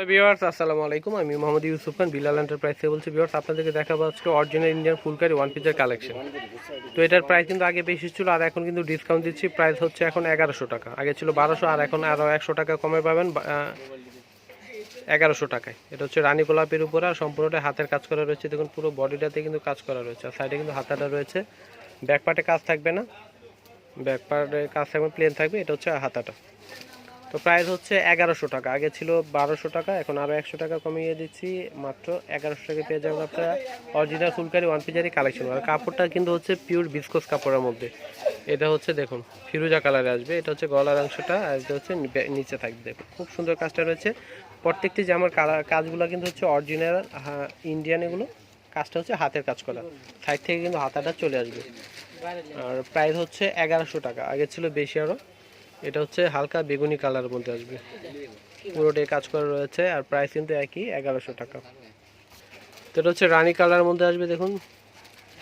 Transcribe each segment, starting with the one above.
Hello viewers আসসালামু আলাইকুম। আমি মোহাম্মদ ইউসুফ খান বিলাল এন্টারপ্রাইজ থেকে বলছি ভিউয়ার্স আপনাদেরকে দেখাবো আজকে অরিজিনাল ইন্ডিয়ান ফুলকারি ওয়ান পিসের কালেকশন তো এটার প্রাইস কিন্তু আগে বেশি ছিল, আর এখন কিন্তু ডিসকাউন্ট দিচ্ছি প্রাইস হচ্ছে এখন এগারোশো টাকা। আগে ছিল বারোশো, আর এখন আরও একশো টাকা কমে পাবেন এগারোশো টাকায়। এটা হচ্ছে রানী গোলাপের উপরে, আর সম্পূর্ণটা হাতের কাজ করা রয়েছে। দেখুন, পুরো বডিটাতে কিন্তু কাজ করা রয়েছে, আর সাইডে কিন্তু হাতাটা রয়েছে। ব্যাক পার্টে কাজ থাকবে না। ব্যাক পার্টে কাজ থাকবে প্লেন থাকবে, এটা হচ্ছে হাতাটা। তো প্রাইস হচ্ছে এগারোশো টাকা। আগে ছিল বারোশো টাকা, এখন আরও একশো টাকা কমিয়ে দিচ্ছি। মাত্র এগারোশো টাকা পেয়ে যাবেন আপনারা। অরিজিনাল ফুলকারি ওয়ান পিজারি কালেকশন আর কাপড়টা কিন্তু হচ্ছে পিওর বিস্কোস কাপড়ের মধ্যে। এটা হচ্ছে দেখুন, ফিরুজা কালারে আসবে। এটা হচ্ছে গলার অংশটা আর এটা হচ্ছে নিচে থাকবে। দেখুন, খুব সুন্দর কাজটা রয়েছে। প্রত্যেকটি জামার কাজগুলো কিন্তু হচ্ছে অরিজিনাল ইন্ডিয়ান এগুলো। কাজটা হচ্ছে হাতের কাজ করা। সাইড থেকে কিন্তু হাতাটা চলে আসবে। আর প্রাইস হচ্ছে এগারোশো টাকা। আগে ছিল বেশি আরও এটা হচ্ছে হালকা বেগুনি কালারের মধ্যে আসবে। পুরোটাই কাজ করা রয়েছে আর প্রাইস কিন্তু একই, এগারোশো টাকা। তো এটা হচ্ছে রানী কালারের মধ্যে আসবে, দেখুন।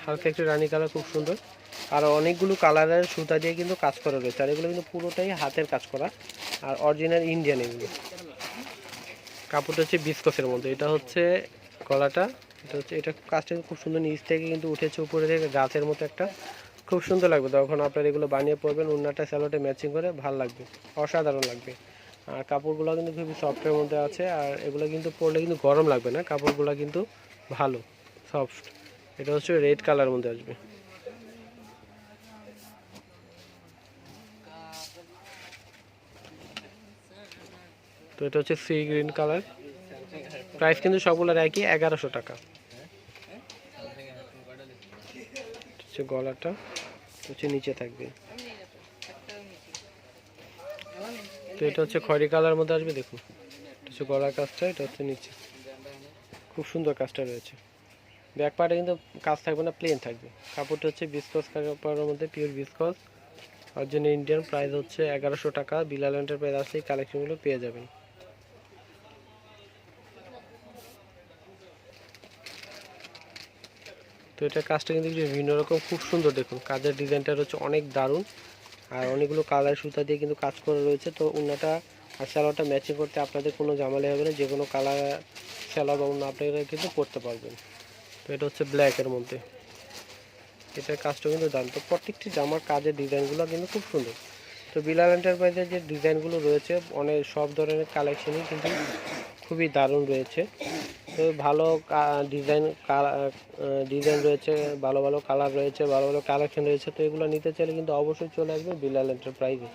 হালকা একটু রানী কালার, খুব সুন্দর। আর অনেকগুলো কালারের সুতা দিয়ে কিন্তু কাজ করা রয়েছে। আর এগুলো কিন্তু পুরোটাই হাতের কাজ করা। আর অরিজিনাল ইন্ডিয়ান এগুলো। কাপড়টা হচ্ছে বিস্কসের মধ্যে। এটা হচ্ছে গলাটা। এটা হচ্ছে এটা কাজটা খুব সুন্দর নিচ থেকে কিন্তু উঠেছে, উপরে থেকে গাছের মতো একটা। খুব সুন্দর লাগবে। তখন আপনার এগুলো বানিয়ে পরবেন, উন্নাটা স্যালোটে ম্যাচিং করে, ভালো লাগবে, অসাধারণ লাগবে। আর কাপড়গুলো কিন্তু খুবই সফটের মধ্যে আছে, আর এগুলো কিন্তু পরলে কিন্তু গরম লাগবে না, কাপড়গুলো কিন্তু ভালো সফট এটা হচ্ছে রেড কালার মধ্যে আসবে। তো এটা হচ্ছে সি গ্রিন কালার প্রাইস কিন্তু সবগুলোর একই, এগারোশো টাকা এটা হচ্ছে গলাটা, হচ্ছে নিচে থাকবে। তো এটা হচ্ছে খয়রি কালার মধ্যে আসবে, দেখুন। হচ্ছে গলার কাজটা, এটা হচ্ছে নিচে। খুব সুন্দর কাজটা রয়েছে। ব্যাক পার্টে কিন্তু কাজ থাকবে না প্লেন থাকবে। কাপড়টা হচ্ছে বিস্কস কাপড়ের মধ্যে পিওর বিস্কস আর জন্য ইন্ডিয়ান প্রাইস হচ্ছে এগারোশো টাকা। বিলাল এন্টারপ্রাইজ আসলে এই কালেকশনগুলো পেয়ে যাবেন। তো এটা কাজটা কিন্তু একটু ভিন্ন রকম, খুব সুন্দর দেখুন। কাজের ডিজাইনটা হচ্ছে অনেক দারুণ। আর অনেকগুলো কালার সুতা দিয়ে কিন্তু কাজ করা রয়েছে। তো উন্নাটা আর স্যালোয়ারটা ম্যাচিং করতে আপনাদের কোনো ঝামেলা হবে না। যে কোনো কালার স্যালোয়ার বা উন্না আপনারা কিন্তু করতে পারবেন। তো এটা হচ্ছে ব্ল্যাকের মধ্যে। এটার কাজটা কিন্তু দারুণ। তো প্রত্যেকটি জামার কাজের ডিজাইনগুলো কিন্তু খুব সুন্দর। তো বিলাল এন্টারপ্রাইজের যে ডিজাইনগুলো রয়েছে, অনেক সব ধরনের কালেকশনই কিন্তু খুবই দারুণ রয়েছে। ভালো ডিজাইন ডিজাইন রয়েছে, ভালো ভালো কালার রয়েছে, ভালো ভালো কালেকশন রয়েছে, তো এগুলো নিতে চাইলে কিন্তু অবশ্যই চলে আসবে বিলাল এন্টারপ্রাইজে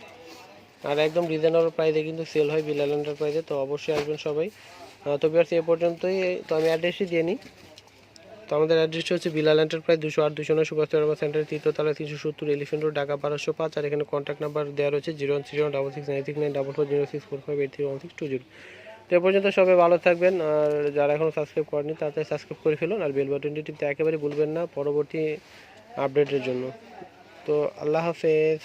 আর একদম রিজনেবল প্রাইসে কিন্তু সেল হয় বিলাল এন্টারপ্রাইজে তো অবশ্যই আসবেন সবাই। তো বিয়ার্স এ পর্যন্তই তো আমি অ্যাড্রেসই দিয়ে নিই। তো আমাদের অ্যাড্রেসটা হচ্ছে বিলাল এন্টারপ্রাইজ দুশো আট, দুশো নয়, সুভাষ সেন্টার তৃতীয়তলা তিনশো সত্তর এলিফেন্ট রোড ঢাকা বারোশো পাঁচ। আর এখানে কন্ট্যাক্ট নাম্বার দেওয়া রয়েছে zero one three one double six, nine six, nine double four, zero six, four, five, eight three, one six, two, zero. তো এ পর্যন্ত সবাই ভালো থাকবেন, আর যারা এখনও সাবস্ক্রাইব করেনি তাড়াতাড়ি সাবস্ক্রাইব করে ফেলুন, আর বেল বাটনটি টিপতে একেবারে ভুলবেন না পরবর্তী আপডেটের জন্য। তো আল্লাহ হাফেজ।